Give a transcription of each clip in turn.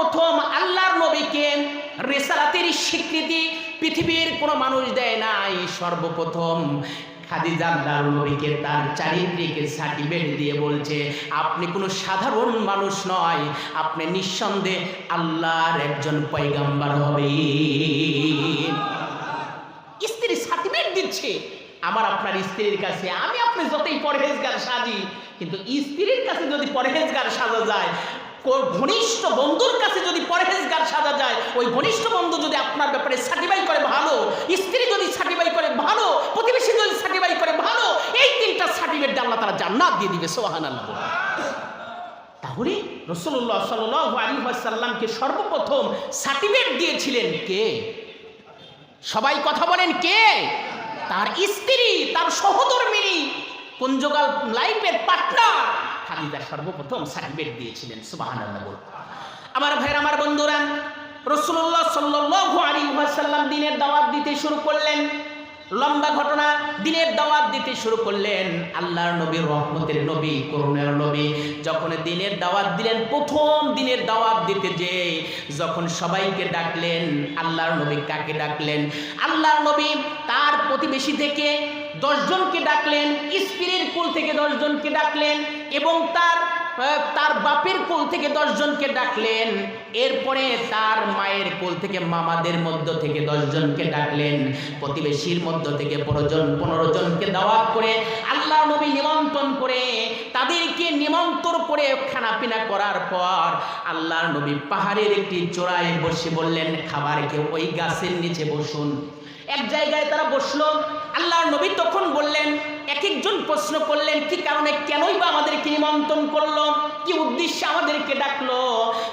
সর্বপ্রথম আল্লাহর নবীকে রেসালাতের স্বীকৃতি পৃথিবীর কোনো মানুষ দেয় নাই। সর্বপ্রথম তার চারিত্রিক সার্টিফিকেট দিয়ে বলছে, আপনি কোনো সাধারণ মানুষ নয়, আপনি নিঃসন্দেহে আল্লাহর একজন পয়গাম্বার হবে স্ত্রী সার্টিফিকেট দিচ্ছে, আমার আপনার স্ত্রীর কাছে আমি আপনি যতই পরহেজগার সাজি, কিন্তু স্ত্রীর কাছে যদি পরহেজগার সাজা যায় ঘনিষ্ঠ বন্ধুর কাছে যদি পরহেজগার সাজা যায়, ওই ঘনিষ্ঠ বন্ধু যদি আপনার ব্যাপারে সার্টিফাই করে ভালো, স্ত্রী যদি সার্টিফাই করে ভালো, প্রতিবেশী যদি সার্টিফাই করে ভালো, এই তিনটা সার্টিফিকেট আল্লাহ তারা জান্নাত দিয়ে দিবে সোহান তাহলে রসুল্লাহ সাল আলী সাল্লামকে সর্বপ্রথম সার্টিফিকেট দিয়েছিলেন কে? সবাই কথা বলেন কে? তার স্ত্রী, তার সহধর্মিনী কুঞ্জগাল লাইফের পার্টনার খালিদা সর্বপ্রথম সার্টিফিকেট দিয়েছিলেন সুবাহান আমার ভাইয়ের, আমার বন্ধুরা রসুল্লাহ সাল্লাহ আলী সাল্লাম দিনের দাওয়াত দিতে শুরু করলেন। লম্বা ঘটনা, দিনের দাওয়াত দিতে শুরু করলেন। আল্লাহর নবী রহমতের নবী, করুণের নবী, যখন দিনের দাওয়াত দিলেন, প্রথম দিনের দাওয়াত দিতে যে যখন সবাইকে ডাকলেন, আল্লাহর নবী কাকে ডাকলেন? আল্লাহর নবী তার প্রতিবেশী থেকে দশজনকে ডাকলেন, স্ত্রীর কুল থেকে দশজনকে ডাকলেন এবং তার তার বাপের কোল থেকে দশজনকে ডাকলেন। এরপরে তার মায়ের কোল থেকে মামাদের মধ্য থেকে দশজনকে ডাকলেন। প্রতিবেশীর মধ্য থেকে পনেরো জন পনেরো জনকে দাওয়াত করে আল্লাহ নবী নিমন্ত্রণ করে তাদেরকে নিমন্ত্রণ করে খানাপিনা করার পর আল্লাহর নবী পাহাড়ের একটি চূড়ায় বসে বললেন, খাবার কেউ ওই গাছের নিচে বসুন। এক জায়গায় তারা বসল আল্লাহর নবী তখন বললেন এক একজন প্রশ্ন করলেন, কি কারণে কেনই বা আমাদেরকে নিমন্ত্রণ করল? কি উদ্দেশ্যে আমাদেরকে ডাকলো?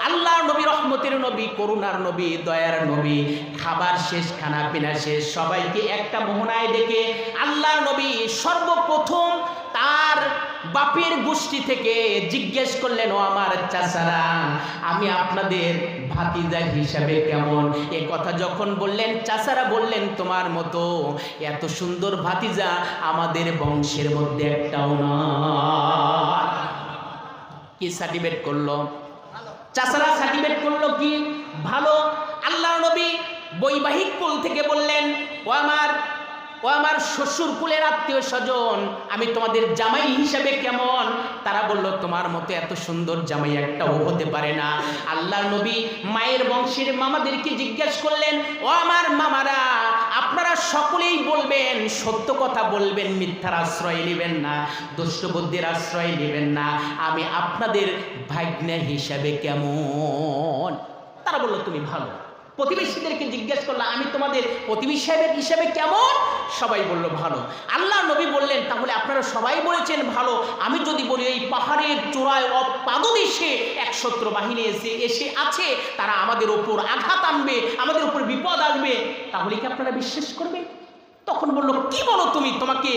আল্লাহর নবী রহমতের নবী, করুণার নবী, দয়ার নবী, খাবার শেষ খানা পিনা শেষ, সবাইকে একটা মোহনায় ডেকে আল্লাহর নবী সর্বপ্রথম তার বাপের গোষ্ঠী থেকে জিজ্ঞেস করলেন, ও আমার চাচারা, আমি আপনাদের ভাতিজা হিসাবে কেমন? এ কথা যখন বললেন, চাচারা বললেন, তোমার মতো এত সুন্দর ভাতিজা আমাদের বংশের মধ্যে একটাও না। কি সার্টিফিকেট করল? চাচারা সার্টিফিকেট করল কি? ভালো। আল্লাহ নবী বৈবাহিক কুল থেকে বললেন, ও আমার ও আমার শ্বশুর কুলের আত্মীয় স্বজন, আমি তোমাদের জামাই হিসাবে কেমন? তারা বলল, তোমার মতো এত সুন্দর জামাই একটাও হতে পারে না। আল্লাহ নবী মায়ের বংশের মামাদেরকে জিজ্ঞেস করলেন, ও আমার মামারা, আপনারা সকলেই বলবেন, সত্য কথা বলবেন, মিথ্যার আশ্রয় নেবেন না, দুষ্টবুদ্ধির আশ্রয় নেবেন না। আমি আপনাদের ভাগ্নে হিসাবে কেমন? তারা বলল, তুমি ভালো। প্রতিবেশীদেরকে জিজ্ঞেস করলাম আমি তোমাদের প্রতিবেশী সাহেবের হিসেবে কেমন? সবাই বলল, ভালো। আল্লাহ নবী বললেন, তাহলে আপনারা সবাই বলেছেন ভালো। আমি যদি বলি, এই পাহাড়ের চূড়ায় পাদদেশে এক শত্রু বাহিনী এসে এসে আছে, তারা আমাদের ওপর আঘাত আনবে, আমাদের উপর বিপদ আনবে। তাহলে কি আপনারা বিশ্বাস করবেন? তখন বলল, কি বলো তুমি? তোমাকে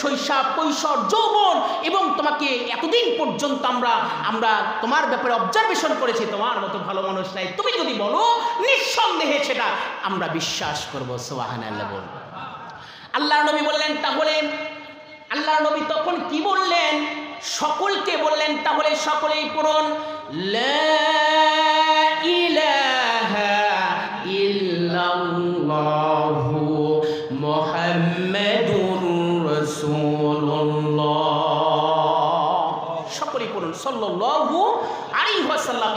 শৈশব, কৈশোর, যৌবন এবং তোমাকে এতদিন পর্যন্ত আমরা আমরা তোমার ব্যাপারে অবজারভেশন করেছি, তোমার মতো ভালো মানুষ নাই। তুমি যদি বলো, নিঃসন্দেহে সেটা আমরা বিশ্বাস করব সোহান আল্লাহ বল। আল্লাহ নবী বললেন, তাহলে আল্লাহ নবী তখন কি বললেন? সকলকে বললেন, তাহলে সকলেই পূরণ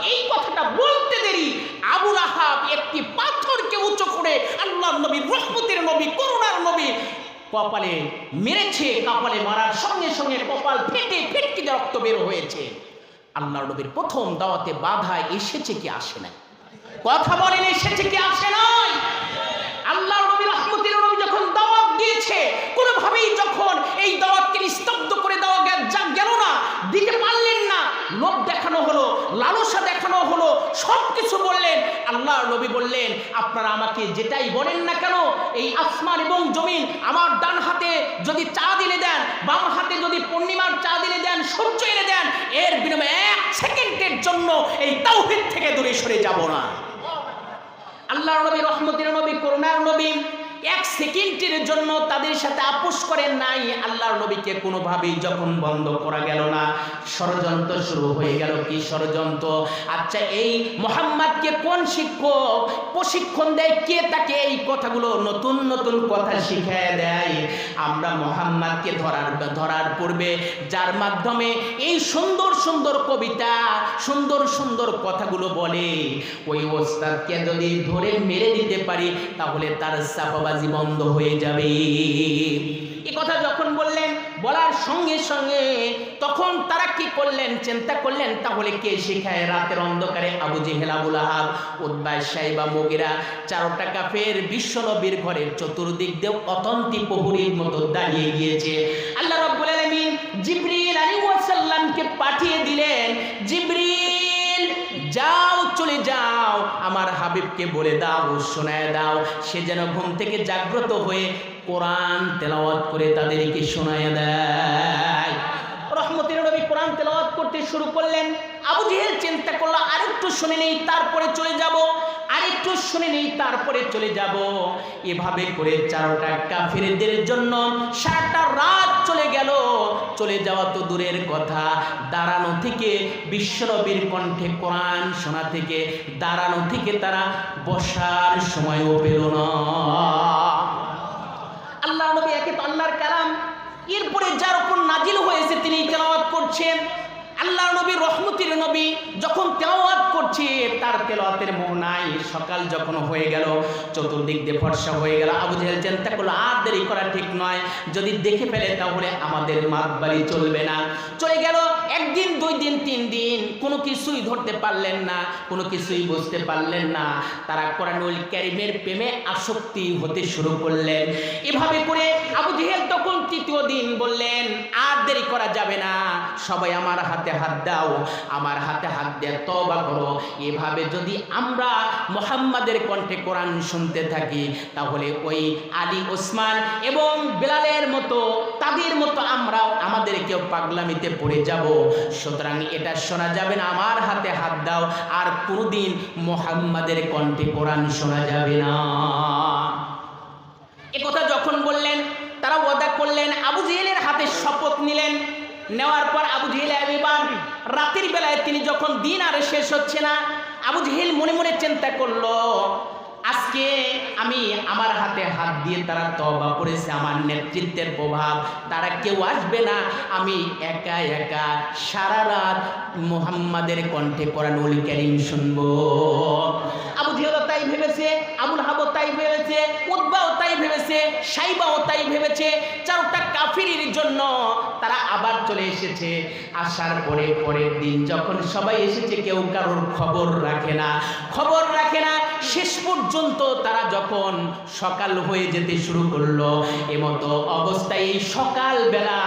এই কথাটা বলতে দেরি। আবু রাহাব একটি পাথরকে করে আল্লাহর নবী, রহমতের নবী, করুণার নবী কপালে মেরেছে। কপালে মারার সঙ্গে সঙ্গে কপাল ফেটে ফেটকে রক্ত বের হয়েছে। আল্লাহর নবীর প্রথম দাওয়াতে বাধা এসেছে কি আসে না কথা বলেন, এসেছে কি আসে নাই? আল্লাহর নবী রহমতের নবী যখন দাওয়াত দিয়েছে কোনোভাবেই যখন এই দাওয়াতকে নিস্তব্ধ করে দেওয়া গে- যা গেল না দিতে পারলেন না লোভ দেখানো হলো লালসা দেখানো হলো সব কিছু বললেন, আল্লাহর নবী বললেন, আপনারা আমাকে যেটাই বলেন না কেন, এই আসমান এবং জমিন আমার ডান হাতে যদি চা দিলে দেন, বাম হাতে যদি পূর্ণিমার চা দিলে দেন, সূর্য এনে দেন, এর বিনিময়ে এক সেকেন্ডের জন্য এই তাওহিদ থেকে দূরে সরে যাব না। আল্লাহর নবী, রহমতের নবী, করুণার নবী এক সেকেন্ডের জন্য তাদের সাথে আপোষ করেন নাই। আল্লাহর নবীকে কোনোভাবেই যখন বন্ধ করা গেল না, ষড়যন্ত্র শুরু হয়ে গেল কি ষড়যন্ত্র? আচ্ছা এই মোহাম্মদকে কোন শিক্ষক প্রশিক্ষণ দেয়? কে তাকে এই কথাগুলো নতুন নতুন কথা শিখিয়ে দেয়? আমরা মোহাম্মদকে ধরার ধরার পূর্বে যার মাধ্যমে এই সুন্দর সুন্দর কবিতা, সুন্দর সুন্দর কথাগুলো বলে, ওই ওস্তাদকে যদি ধরে মেরে দিতে পারি, তাহলে তার চাপাবাজি বন্ধ হয়ে যাবে। এ কথা যখন বললেন, বলার সঙ্গে সঙ্গে তখন তারা কি করলেন, চিন্তা করলেন, তাহলে কে শেখায় রাতের অন্ধকারে আবু জেহেল আবুল আহাব উদ্বাস সাহেবা মগিরা, চারোটা কাফের বিশ্বনবীর ঘরের চতুর্দিক দিয়ে অতন্তি প্রহরীর মতো দাঁড়িয়ে গিয়েছে। আল্লাহ রাব্বুল আলামিন জিবরিল আলাইহিস সালামকে পাঠিয়ে দিলেন। জিবরিল চলে যাও, আমার হাবিবকে বলে দাও, শোনায় দাও। সে যেন ঘুম থেকে জাগ্রত হয়ে কোরআন তেলাওয়াত করে তাদেরকে শোনায় দেয়। রহমতের নবী কোরআন তেলাওয়াত করতে শুরু করলেন। আবু জেহেল চিন্তা করল, আরেকটু শুনে নেই, তারপরে চলে যাব। আরেকটু শুনে নেই, তারপরে চলে যাব। এভাবে করে চারোটা কাফিরদের জন্য সারাটা রাত চলে গেল। চলে যাওয়া তো দূরের কথা। দাঁড়ানো থেকে বিশ্বনবীর কণ্ঠে কোরআন শোনা থেকে দাঁড়ানো থেকে তারা বসার সময়ও পেল না আল্লাহ নবী একে তো আল্লাহর কালাম এরপরে যার উপর নাজিল হয়েছে তিনি তেলাওয়াত করছেন আল্লাহ নবী রহমতির নবী যখন তেলাওয়াত করছে তার তেলাওয়াতের মোহ নাই সকাল যখন হয়ে গেল, চতুর্দিক দিয়ে ফর্সা হয়ে গেল। আবু জাহেল চিন্তা করল, আর দেরি করা ঠিক নয়। যদি দেখে ফেলে তাহলে আমাদের মাত বাড়ি চলবে না। চলে গেল, একদিন, দুই দিন, তিন দিন, কোনো কিছুই ধরতে পারলেন না, কোনো কিছুই বুঝতে পারলেন না। তারা কোরআনুল ক্যারিমের প্রেমে আসক্তি হতে শুরু করলেন। এভাবে করে আবু জেহেল তখন তৃতীয় দিন বললেন করা যাবে না। সবাই আমার হাতে হাত দাও, আমার হাতে হাত দিয়ে তবা করো। এভাবে যদি আমরা মোহাম্মদের কণ্ঠে কোরআন শুনতে থাকি, তাহলে ওই আলী, ওসমান এবং বেলালের মতো, তাদের মতো আমরাও আমাদেরকেও পাগলামিতে পড়ে যাব। সুতরাং এটা শোনা যাবে না, আমার হাতে হাত দাও, আর কোনোদিন মোহাম্মদের কণ্ঠে কোরআন শোনা যাবে না। এ কথা যখন ওয়াদা করলেন, আবু জেহেলের হাতে শপথ নিলেন। নেওয়ার পর আবু জেহেল এবার রাতের বেলায় তিনি যখন দিন আর শেষ হচ্ছে না, আবু জেহেল মনে মনে চিন্তা করল, আজকে আমি আমার হাতে হাত দিয়ে তারা তবা করেছে, আমার নেতৃত্বের প্রভাব, তারা কেউ আসবে না। আমি একা একা সারা রাত মুহাম্মাদের কণ্ঠে কোরআনুল কারীম শুনব। আবু জেহেলও তাই ভেবেছে, আবুল হাবও তাই ভেবেছে উদ্বাও তাই ভেবেছে, সাইবাও তাই ভেবেছে চারটা কাফিরির জন্য তারা আবার চলে এসেছে। আসার পরে পরের দিন যখন সবাই এসেছে, কেউ কারোর খবর রাখে না। খবর রাখে না শেষ পর্যন্ত তারা যখন সকাল হয়ে যেতে শুরু করল, এমতো অবস্থায় এই সকালবেলা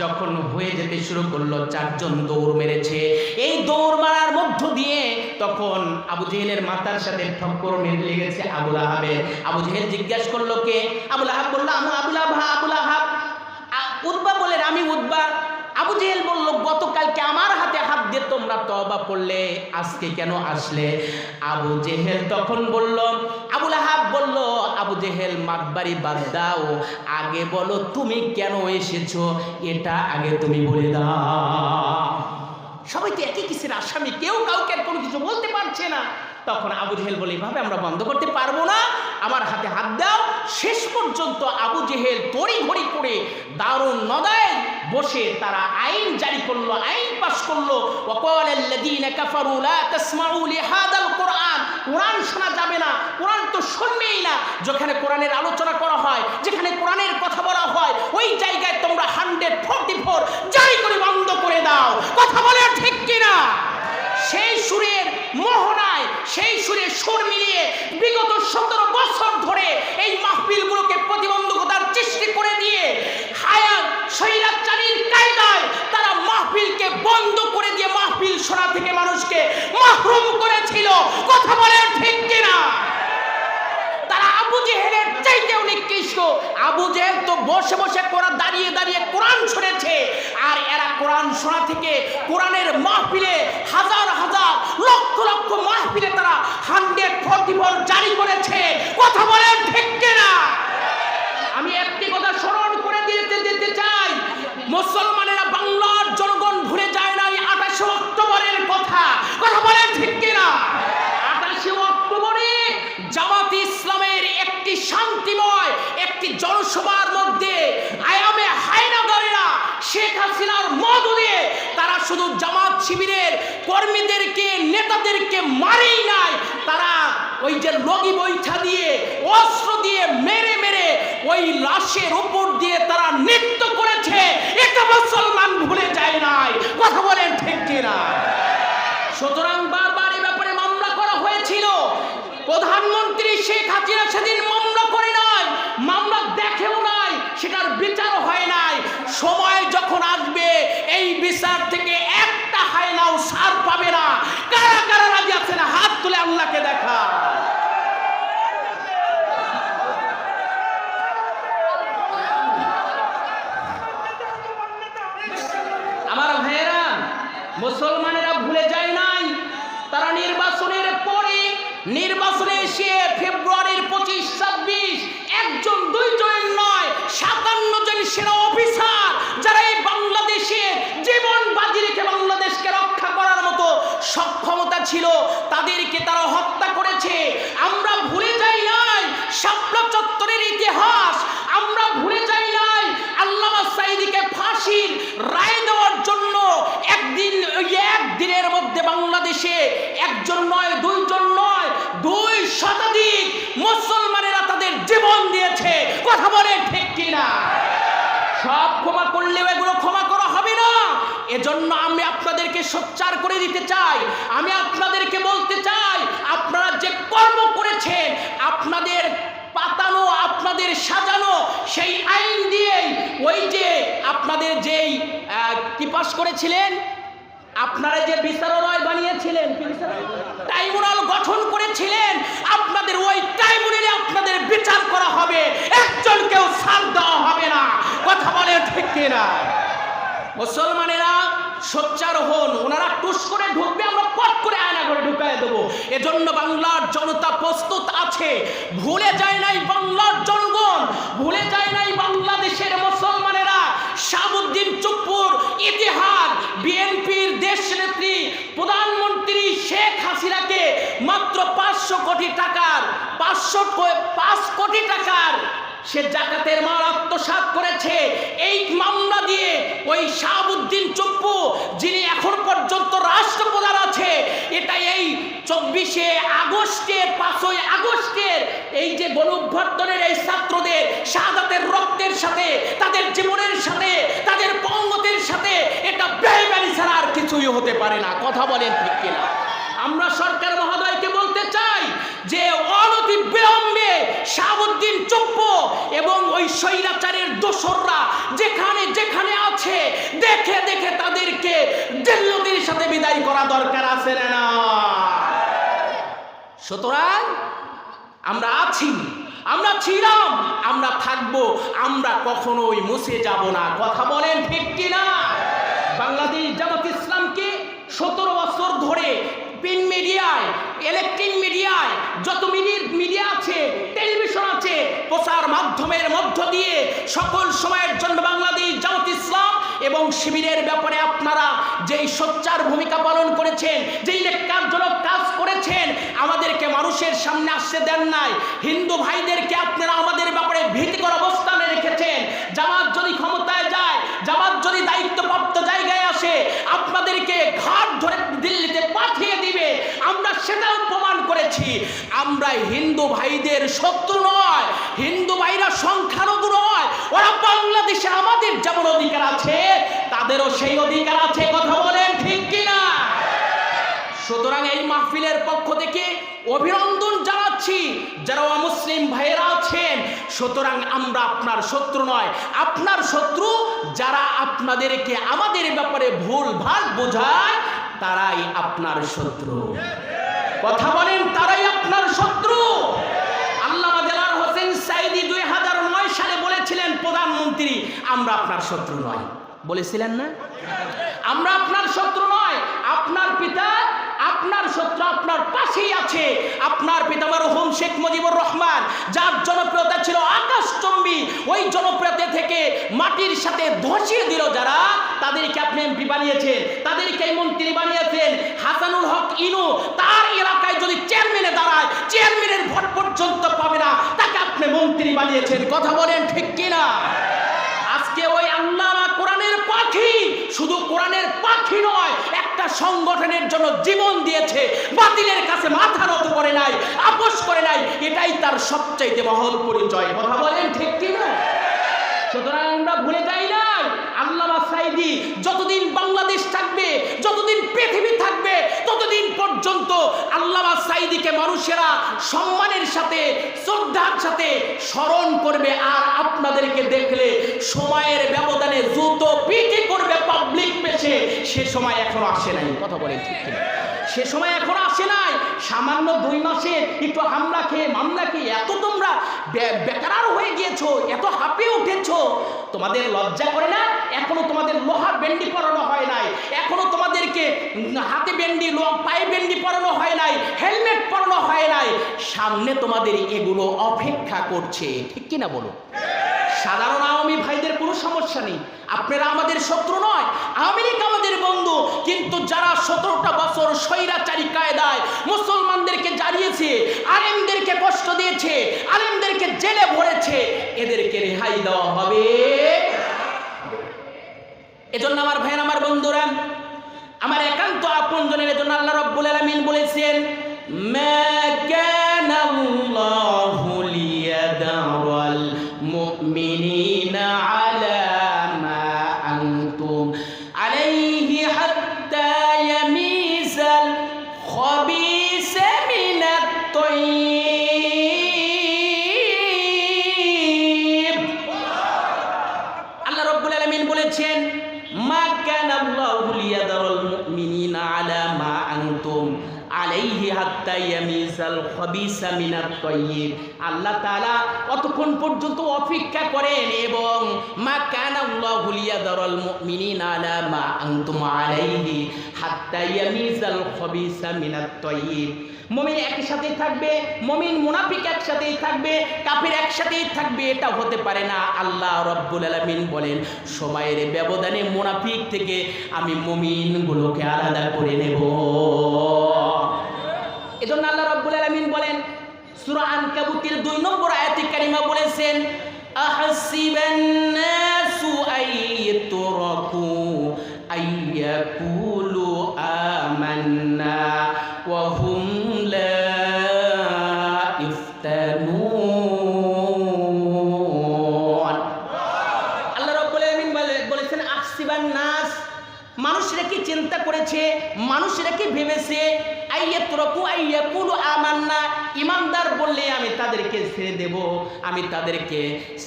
যখন হয়ে যেতে শুরু করল, চারজন দৌড় মেরেছে। এই দৌড় মারার মধ্য দিয়ে তখন আবু জেহেলের মাথার সাথে ঠক্কর মেরে লেগেছে আবুল আহাবের। আবু জেহেল জিজ্ঞাসা করল, কে? আবুল আহাব বলল, আমি আবুল আহা আবুল আহাব। উদ্বা বলেন আমি উদ্বা। আবু জেহেল বলল, গতকালকে আমার হাতে হাত দিয়ে তোমরা তবা পড়লে আজকে কেন আসলে? আবু জেহেল তখন বলল আবুল আহাব বলল, আবু জেহেল মাতবাড়ি বাদ দাও। আগে বলো, তুমি কেন এসেছ? এটা আগে তুমি বলে দাও। সবাই তো একই কিসের আসামি, কেউ কাউকে কোনো কিছু বলতে পারছে না। তখন আবু জেহেল বলে, এভাবে আমরা বন্ধ করতে পারব না। আমার হাতে হাত দাও। শেষ পর্যন্ত আবু জেহেল তড়ি ঘড়ি করে দারুণ নদায় বসে তারা আইন জারি করল, আইন পাশ করল। কোরআন। শোনা যাবে না, কোরআন তো শুনবেই না। যেখানে কোরআনের আলোচনা করা হয়, যেখানে কোরআনের কথা বলা হয়, ওই জায়গায় তোমরা হান্ড্রেড ফোরটি ফোর জারি করে বন্ধ করে দাও। কথা বলে ঠিক কিনা? মাহরুম করেছিল। কথা বলেন ঠিক কিনা? তারা আবু জেহেলের চাইতে অনেক কৃষ্ণ আবু জেহেল তো বসে বসে কোরআন দাঁড়িয়ে দাঁড়িয়ে কোরআন শুনেছে। আর এরা কোরআন শোনা থেকে কোরআনের মাহফিলে হাজার হাজার লক্ষ লক্ষ মাহফিলে তারা হান্ড্রেড ফোর্টি ফোর জারি করেছে। কথা বলেন ঠিক শুধু জামাত শিবিরের কর্মীদেরকে, নেতাদেরকে মারেই নাই, তারা ওই যে লগি বৈঠা দিয়ে, অস্ত্র দিয়ে মেরে মেরে ওই লাশের উপর দিয়ে তারা নৃত্য করেছে। এটা মুসলমান ভুলে যায় নাই, কথা বলেন ঠিক কিনা? সুতরাং বারবার এ ব্যাপারে মামলা করা হয়েছিল। প্রধানমন্ত্রী শেখ হাসিনা সেদিন মামলা করে নাই, মামলা দেখেও নাই, সেটার বিচার হয় নাই। সময় যখন আসবে বিচার থেকে একটা হায়নাও সার পাবে না। কারা কারা রাজি আছে না হাত তুলে আল্লাহকে দেখা আমার ভাইয়েরা, মুসলমানেরা ভুলে যায় নাই, তারা নির্বাচনের পরে, নির্বাচনে এসে ফেব্রুয়ারির পঁচিশ, ছাব্বিশ, একজন, দুইজনের নয়, সাতান্ন জন সেনা অফিসার যারা এই বাংলাদেশে জীবন বাজি রেখে বাংলাদেশকে রক্ষা করার মতো সক্ষমতা ছিল, তাদেরকে তারা হত্যা করেছে। আমরা ভুলে যাই নাই শাপলা চত্বরের ইতিহাস। আমরা ভুলে যাই নাই আল্লামা সাইদিকে ফাঁসির রায় দেওয়ার জন্য একদিন একদিনের মধ্যে বাংলাদেশে একজন নয়, দুইজন নয়, দুই শতাধিক মুসলমানেরা তাদের জীবন দিয়েছে। কথা বলে ঠিক কিনা? সব ক্ষমা করলেও এগুলো ক্ষমা করা হবে না। এজন্য আমি আপনাদেরকে সোচ্চার করে দিতে চাই। আমি আপনাদেরকে বলতে চাই আপনারা যে কর্ম করেছেন আপনাদের পাতানো আপনাদের সাজানো সেই আইন দিয়েই ওই যে আপনাদের যেই আহ, কি পাস করেছিলেন? আপনারা যে বিচারালয় বানিয়েছিলেন ট্রাইব্যুনাল গঠন করেছিলেন আপনাদের ওই ট্রাইব্যুনালে আপনাদের বিচার করা হবে। একজনকেও ছাড় দেওয়া হবে না। কথা বলে ঠিক কিনা? মুসলমানেরা সোচ্চার হন, ওনারা টুস করে ঢুকবে, আমরা পট করে আয়না করে ঢুকায় দেবো। এজন্য বাংলার জনতা প্রস্তুত আছে। ভুলে যায় নাই বাংলার জনগণ, ভুলে যায় নাই বাংলাদেশের মুসলমানেরা। শাহাবুদ্দিন চুপ্পুর ইতিহাস, বিএনপির দেশ নেত্রী প্রধানমন্ত্রী শেখ হাসিনাকে মাত্র পাঁচশো কোটি টাকার, পাঁচশো পাঁচ কোটি টাকার সে জাকাতের মাল আত্মসাৎ করেছে। এই মামলা দিয়ে ওই শাহাবুদ্দিন চপ্পু, যিনি এখন পর্যন্ত রাষ্ট্রপ্রধান আছে, এটা এই চব্বিশে আগস্টের পাঁচই আগস্টের এই যে গণঅভ্যর্থনের এই ছাত্রদের শাহাদাতের রক্তের সাথে, তাদের জীবনের সাথে, তাদের পঙ্গতের সাথে, এটা বেইমানি ছাড়া আর কিছুই হতে পারে না। কথা বলেন ঠিক কিনা? আমরা সরকার মহোদয়কে বলতে চাই যে অনতি বিলম্বে শাহাবুদ্দিন চুপ্প এবং ওই স্বৈরাচারের দোসররা যেখানে যেখানে আছে, দেখে দেখে তাদেরকে দিল্লতির সাথে বিদায় করা দরকার আছে না না? সুতরাং আমরা আছি, আমরা ছিলাম, আমরা থাকব, আমরা কখনোই মুছে যাব না। কথা বলেন ঠিক কিনা? বাংলাদেশ জামাত ইসলামকে সতেরো বছর ধরে প্রিন্ট মিডিয়ায়, ইলেকট্রিক মিডিয়ায়, যত মিডিয়া আছে, টেলিভিশন আছে, প্রচার মাধ্যমের মধ্য দিয়ে সকল সময়ের জন্য বাংলাদেশ জামাত ইসলাম এবং শিবিরের ব্যাপারে আপনারা যেই সোচ্চার ভূমিকা পালন করেছেন, যেই ন্যাক্কারজনক কাজ করেছেন, আমাদেরকে মানুষের সামনে আসতে দেন নাই। হিন্দু ভাইদেরকে আপনারা আমাদের ব্যাপারে ভীতিকর অবস্থানে রেখেছেন জামাত যদি ক্ষমতায় যায় জামাত যদি দায়িত্বপ্রাপ্ত জায়গায় আসে আপনাদেরকে ঘাট ধরে দিল্লিতে পাঠিয়ে দিবে আমরা সেটাও প্রমাণ করেছি। আমরা হিন্দু ভাইদের শত্রু নয়, হিন্দু ভাইরা সংখ্যালঘু নয়। ওরা বাংলাদেশে আমাদের যেমন অধিকার আছে, তাদেরও সেই অধিকার আছে, কথা বলেন ঠিক কিনা? সুতরাং এই মাহফিলের পক্ষ থেকে অভিনন্দন জানাচ্ছি, যারা মুসলিম ভাইয়েরা আছেন। সুতরাং আমরা আপনার শত্রু নয়, আপনার শত্রু যারা আপনাদেরকে আমাদের ব্যাপারে ভুল ভালো বোঝায়, তারাই আপনার শত্রু। কথা বলেন, তারাই আপনার শত্রু। আল্লামা দেলার হোসেন সাইদি দুই হাজার নয় সালে বলেছিলেন, প্রধানমন্ত্রী, আমরা আপনার শত্রু নয়। বলেছিলেন না? আমরা আপনার শত্রু নয়। আপনার পিতা, আপনার শত্রু আপনার পাশেই আছে। আপনার পিতা মরহুম শেখ মুজিবুর রহমান। যার জনপ্রিয়তা ছিল আকাশচম্বী ওই জনপ্রিয়তা থেকে মাটির সাথে ধসিয়ে দিল যারা। তাদেরকে আপনি এমপি বানিয়েছেন, তাদেরকে মন্ত্রী বানিয়েছেন, হাসানুল হক ইনু, তার ভোট পর্যন্ত পাবে না। তাকে আপনি মন্ত্রী বানিয়েছেন। কথা বলেন ঠিক কিনা? আজকে ওই আল্লাহ কোরআনের পাখি, শুধু কোরআনের পাখি নয়, একটা সংগঠনের জন্য জীবন দিয়েছে। বাতিলের কাছে মাথা নত করে নাই, আপোষ করে নাই, এটাই তার সবচাইতে মহৎ পরিচয়। কথা বলেন ঠিক কি না সুতরাং আমরা ভুলে যাই না। আল্লামা সাইদি যতদিন বাংলাদেশ থাকবে, যতদিন পৃথিবী থাকবে, ততদিন পর্যন্ত আল্লামা সাইদিকে মানুষেরা সম্মানের সাথে, শ্রদ্ধার সাথে স্মরণ করবে আর আপনাদেরকে দেখলে সময়ের ব্যবধানে দ্রুত পিটি করবে পাবলিক পেশে সে সময় এখনও আসে নাই, কথা বলেন ঠিক কিনা? সে সময় এখনও আসে নাই, সামান্য দুই মাসে একটু হামলা খেয়ে মামলা খেয়ে এত তোমরা বেকার হয়ে গিয়েছো, এত হাঁপিয়ে উঠেছো, তোমাদের লজ্জা করে না? এখনও তোমাদের লোহার বেন্ডি পরানো হয় নাই। এখনও তোমাদেরকে হাতে বেন্ডি, লো- পায়ে বেন্ডি পরানো হয় নাই, হেলমেট পরানো হয় নাই। সামনে তোমাদের এগুলো অপেক্ষা করছে। ঠিক কিনা বলো? সাধারণ আওয়ামী ভাইদের কোনো সমস্যা নেই। আপনারা আমাদের শত্রু নয়, আমেরিকা আমাদের বন্ধু। কিন্তু যারা সতেরোটা বছর স্বৈরাচারী কায়দায় মুসলমানদেরকে জানিয়েছে, আলেমদেরকে কষ্ট দিয়েছে, আলেমদেরকে জেলে ভরেছে, এদেরকে রেহাই দেওয়া হবে। এজন্য আমার ভাই আমার বন্ধুরা, আমার একান্ত আপন জনের এজন্য আল্লাহ রব্বুল আলামিন বলেছেন, মা কানা আল্লাহ অতক্ষণ পর্যন্ত অপেক্ষা করেন এবং মা মমিন একসাথেই থাকবে, মমিন একসাথেই থাকবে এটা হতে পারে না। আল্লাহ বলেন, সময়ের ব্যবধানে মুনাফিক থেকে আমি মমিনগুলোকে আলাদা করে নেব। এজন্য আল্লাহ রব্বুল আলামিন বলেন সূরা আনকাবুতের দুই নম্বর আয়াতে কারিমা বলেছেন আহাসিবান নাসু আইয়ুতরাকু আইয়াকুলু আমান্না ওয়া হুম লা ইফতানুন। আল্লাহ রাব্বুল আলামিন বলে- বলেছেন আসিবান নাস মানুষরা কি চিন্তা করেছে? মানুষরা কি ভেবেছে? ইমানদার বললে আমি তাদেরকে ছেড়ে দেব, আমি তাদেরকে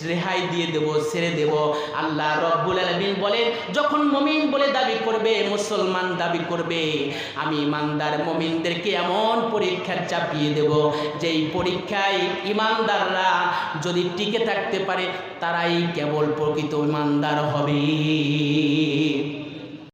রেহাই দিয়ে দেব, ছেড়ে দেব। আল্লাহ রব্বুল আলামিন বলেন, যখন মমিন বলে দাবি করবে, মুসলমান দাবি করবে, আমি ইমানদার মমিনদেরকে এমন পরীক্ষা চাপিয়ে দেব, যেই পরীক্ষায় ইমানদাররা যদি টিকে থাকতে পারে, তারাই কেবল প্রকৃত ইমানদার হবে।